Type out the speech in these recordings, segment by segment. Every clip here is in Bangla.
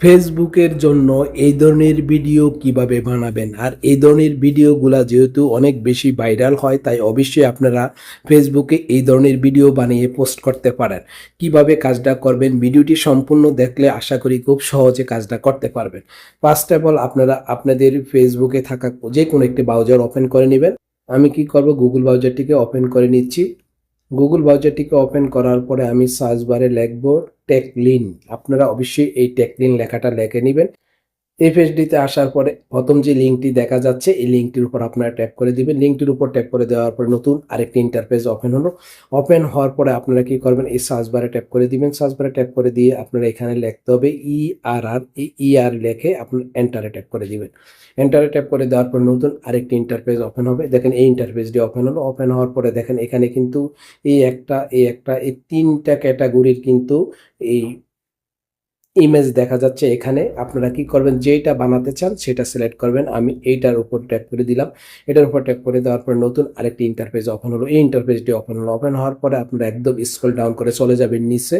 ফেসবুকের জন্য এই ধরনের ভিডিও কীভাবে বানাবেন? আর এই ধরনের ভিডিওগুলা যেহেতু অনেক বেশি ভাইরাল হয়, তাই অবশ্যই আপনারা ফেসবুকে এই ধরনের ভিডিও বানিয়ে পোস্ট করতে পারেন। কীভাবে কাজটা করবেন? ভিডিওটি সম্পূর্ণ দেখলে আশা করি খুব সহজে কাজটা করতে পারবেন। ফার্স্ট অফ অল আপনারা আপনাদের ফেসবুকে থাকা যে কোনো একটি ব্রাউজার ওপেন করে নেবেন। আমি কি করব? গুগল ব্রাউজারটিকে ওপেন করে নিচ্ছি। গুগল ব্রাউজারটিকে ওপেন করার পরে আমি সার্চ বারে লিখব টেকলিন আপনারা অবশ্যই এই টেকলিন লেখাটা লিখে নেবেন। পেজটিতে আসার পরে প্রথম যে লিঙ্কটি দেখা যাচ্ছে, এই লিঙ্কটির উপর আপনারা ট্যাপ করে দিবেন। লিঙ্কটির উপর ট্যাপ করে দেওয়ার পরে নতুন আরেকটি ইন্টারফেস ওপেন হলো। ওপেন হওয়ার পরে আপনারা কি করবেন, এই সার্চ বারে ট্যাপ করে দিবেন। সার্চ বারে ট্যাপ করে দিয়ে আপনারা এখানে লিখতে হবে ই আর আর ই আর লেখে আপনি এন্টারে ট্যাপ করে দিবেন। এন্টারে ট্যাপ করে দেওয়ার পর নতুন আরেকটি ইন্টারফেস ওপেন হবে। দেখেন এই ইন্টারফেসটি ওপেন হলো। ওপেন হওয়ার পরে দেখেন এখানে কিন্তু এই একটা এই একটা, এই তিনটা ক্যাটাগরির কিন্তু এই ইমেজ দেখা যাচ্ছে এখানে। আপনারা কি করবেন? যেটা বানাতে চান সেটা সিলেক্ট করবেন। আমি এইটার উপর ট্যাপ করে দিলাম। এটার উপর ট্যাপ করে দেওয়ার পর নতুন আরেকটি ইন্টারফেস ওপেন হলো। এই ইন্টারফেসটি ওপেন হলো। ওপেন হওয়ার পরে আপনারা একদম স্ক্রল ডাউন করে চলে যাবেন নিচে।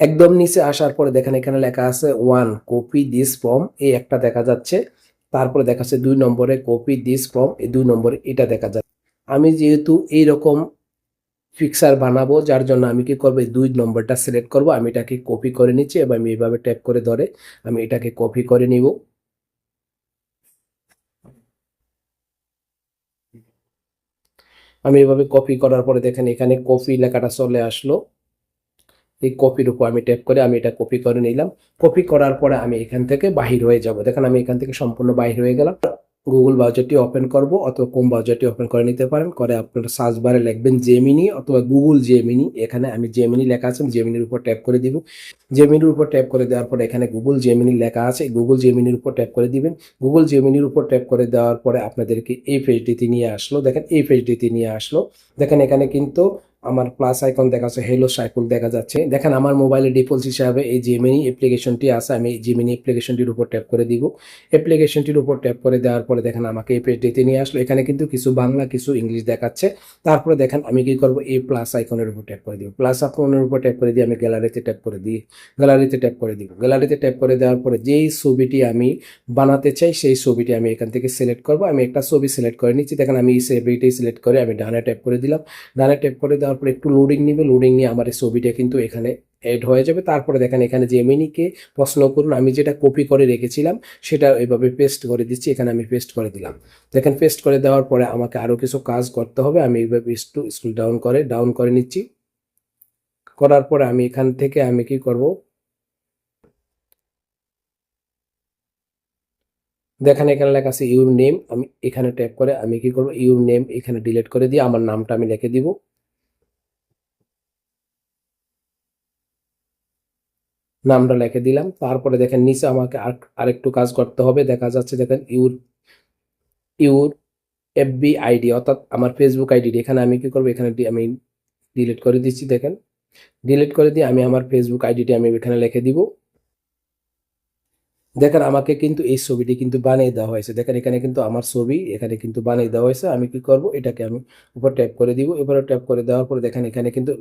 একদম নিচে আসার পরে দেখেন এখানে লেখা আছে ওয়ান কপি দিস ফর্ম এই একটা দেখা যাচ্ছে। তারপরে দেখা যাচ্ছে দুই নম্বরে কপি দিস ফর্ম এই দুই নম্বরে এটা দেখা যাচ্ছে। আমি যেহেতু এইরকম ফিক্সার বানাবো, যার জন্য আমি কি করব দুই নম্বরটা সিলেক্ট করব, আমি এটাকে কপি করে নিচ্ছি এবং আমি এইভাবে ট্যাপ করে ধরে আমি এটাকে কপি করে নিব। আমি এভাবে কপি করার পরে দেখেন এখানে কপি লেখাটা চলে আসলো। এই কপির উপর আমি ট্যাপ করে আমি এটা কপি করে নিলাম। কপি করার পরে আমি এখান থেকে বাহির হয়ে যাব। দেখেন আমি এখান থেকে সম্পূর্ণ বাহির হয়ে গেলাম। গুগল ব্রাউজারটি ওপেন করব অথবা কোম ব্রাউজারটি ওপেন করে নিতে পারেন। করে আপনারা সার্চ বারে লিখবেন জেমিনি অথবা গুগল জেমিনি এখানে আমি জেমিনি লেখা আছে জেমিনির উপর ট্যাপ করে দিব। জেমিনির উপর ট্যাপ করে দেওয়ার পরে এখানে গুগল জেমিনি লেখা আছে গুগল জেমিনির উপর ট্যাপ করে দিবেন। গুগল জেমিনির উপর ট্যাপ করে দেওয়ার পরে আপনাদেরকে এই পেজটিতে নিয়ে আসলো। দেখেন এই পেজটিতে নিয়ে আসলো। দেখেন এখানে কিন্তু আমার প্লাস আইকন দেখা যাচ্ছে হেলো সাইকুল দেখা যাচ্ছে। দেখেন আমার মোবাইলে ডিফল্ট হিসাবে এই জেমিনি অ্যাপ্লিকেশনটি আছে, আমি এই জেমিনি অ্যাপ্লিকেশনটির উপর ট্যাপ করে দিব। অ্যাপ্লিকেশনটির উপর ট্যাপ করে দেওয়ার পরে দেখেন আমাকে এই পেজটিতে নিয়ে আসলো। এখানে কিন্তু কিছু বাংলা, কিছু ইংলিশ দেখাচ্ছে। তারপরে দেখেন আমি কি করব? এই প্লাস আইকনের উপর ট্যাপ করে দিব। প্লাস আইকনের উপর ট্যাপ করে দিয়ে আমি গ্যালারিতে ট্যাপ করে দিই। গ্যালারিতে ট্যাপ করে দিব। গ্যালারিতে ট্যাপ করে দেওয়ার পরে যেই ছবিটি আমি বানাতে চাই, সেই ছবিটি আমি এখান থেকে সিলেক্ট করব। আমি একটা ছবি সিলেক্ট করে নিচ্ছি। দেখেন আমি এই ছবিটি সিলেক্ট করে আমি ডানে ট্যাপ করে দিলাম। ডানে ট্যাপ করে দেওয়ার পরে একটু লোডিং নিবে লোডিং নিয়ে আমার এই ছবিটা কিন্তু এখানে অ্যাড হয়ে যাবে। তারপরে দেখেন এখানে জেমিনিকে প্রশ্ন করুন, আমি যেটা কপি করে রেখেছিলাম, সেটা এইভাবে পেস্ট করে দিচ্ছি, এখানে আমি পেস্ট করে দিলাম। দেখেন পেস্ট করে দেওয়ার পরে আমাকে আরও কিছু কাজ করতে হবে, আমি এইভাবে একটু স্কুল ডাউন করে ডাউন করে নিচ্ছি। করার পরে আমি এখান থেকে আমি কি করব? দেখেন এখানে লেখা আছে ইউর নেম আমি এখানে ট্যাপ করে আমি কি করব? ইউর নেম এখানে ডিলিট করে দিয়ে আমার নামটা আমি লিখে দিব। নামটা লিখে দিলাম। তারপরে দেখেন নিচে আমাকে আর আরেকটু কাজ করতে হবে। দেখা যাচ্ছে দেখেন ইউর ইউর এফবি আইডি অর্থাৎ আমার ফেসবুক আইডি এখানে আমি কি করব? এখানে আমি ডিলিট করে দিচ্ছি দেখেন। ডিলিট করে দিয়ে আমি আমার ফেসবুক আইডিটি আমি এখানে লিখে দিব। দেখেন আমাকে কিন্তু এই ছবিটি কিন্তু বানিয়ে দেওয়া হয়েছে। দেখেন এখানে কিন্তু আমার ছবি, এখানে কিন্তু বানিয়ে দেওয়া হয়েছে। আমি কি করব? এটাকে আমি উপর ট্যাপ করে দিব। এবারে ট্যাপ করে দেওয়ার পরে দেখেন এখানে কিন্তু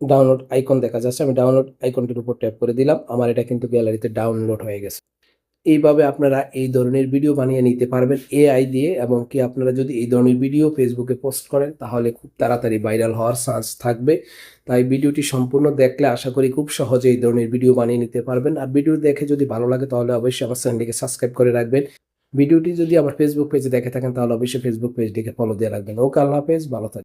ডাউনলোড আইকন দেখা যাচ্ছে, আমি ডাউনলোড আইকনটির উপর ট্যাপ করে দিলাম, আমার এটা কিন্তু গ্যালারিতে ডাউনলোড হয়ে গেছে। এইভাবে আপনারা এই ধরনের ভিডিও বানিয়ে নিতে পারবেন এআই দিয়ে, এবং কি আপনারা যদি এই ধরনের ভিডিও ফেসবুকে পোস্ট করেন, তাহলে খুব তাড়াতাড়ি ভাইরাল হওয়ার চান্স থাকবে। তাই ভিডিওটি সম্পূর্ণ দেখলে আশা করি খুব সহজে এই ধরনের ভিডিও বানিয়ে নিতে পারবেন। আর ভিডিও দেখে যদি ভালো লাগে, তাহলে অবশ্যই আমার চ্যানেলটিকে সাবস্ক্রাইব করে রাখবেন। ভিডিওটি যদি আমার ফেসবুক পেজে দেখে থাকেন, তাহলে অবশ্যই ফেসবুক পেজটিকে ফলো দিয়ে রাখবেন। ওকে, আল্লাহ হাফেজ, ভালো থাকবেন।